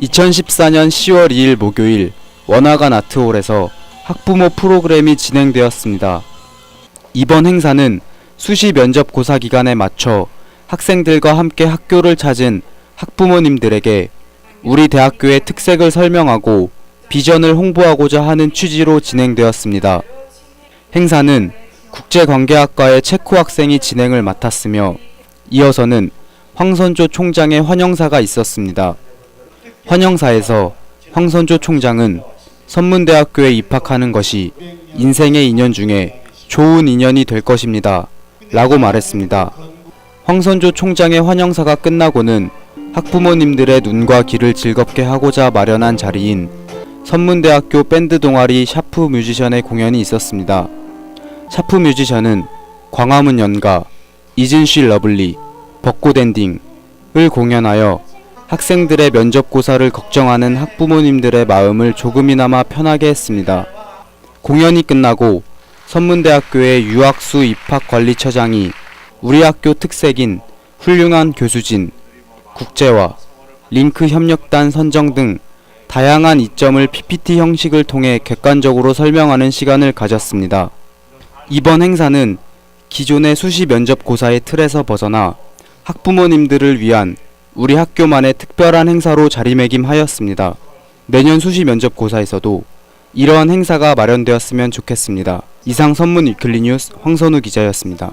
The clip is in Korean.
2014년 10월 2일 목요일 원화관 아트홀에서 학부모 프로그램이 진행되었습니다. 이번 행사는 수시 면접 고사 기간에 맞춰 학생들과 함께 학교를 찾은 학부모님들에게 우리 대학교의 특색을 설명하고 비전을 홍보하고자 하는 취지로 진행되었습니다. 행사는 국제관계학과의 체코 학생이 진행을 맡았으며 이어서는 황선조 총장의 환영사가 있었습니다. 환영사에서 황선조 총장은 선문대학교에 입학하는 것이 인생의 인연 중에 좋은 인연이 될 것입니다. 라고 말했습니다. 황선조 총장의 환영사가 끝나고는 학부모님들의 눈과 귀를 즐겁게 하고자 마련한 자리인 선문대학교 밴드 동아리 샤프 뮤지션의 공연이 있었습니다. 샤프 뮤지션은 광화문 연가, 이진쉬 러블리, 벚꽃 엔딩을 공연하여 학생들의 면접고사를 걱정하는 학부모님들의 마음을 조금이나마 편하게 했습니다. 공연이 끝나고 선문대학교의 유학수 입학관리처장이 우리 학교 특색인 훌륭한 교수진, 국제화, 링크 협력단 선정 등 다양한 이점을 PPT 형식을 통해 객관적으로 설명하는 시간을 가졌습니다. 이번 행사는 기존의 수시 면접 고사의 틀에서 벗어나 학부모님들을 위한 우리 학교만의 특별한 행사로 자리매김하였습니다. 내년 수시 면접 고사에서도 이러한 행사가 마련되었으면 좋겠습니다. 이상 선문 위클리 뉴스 황선우 기자였습니다.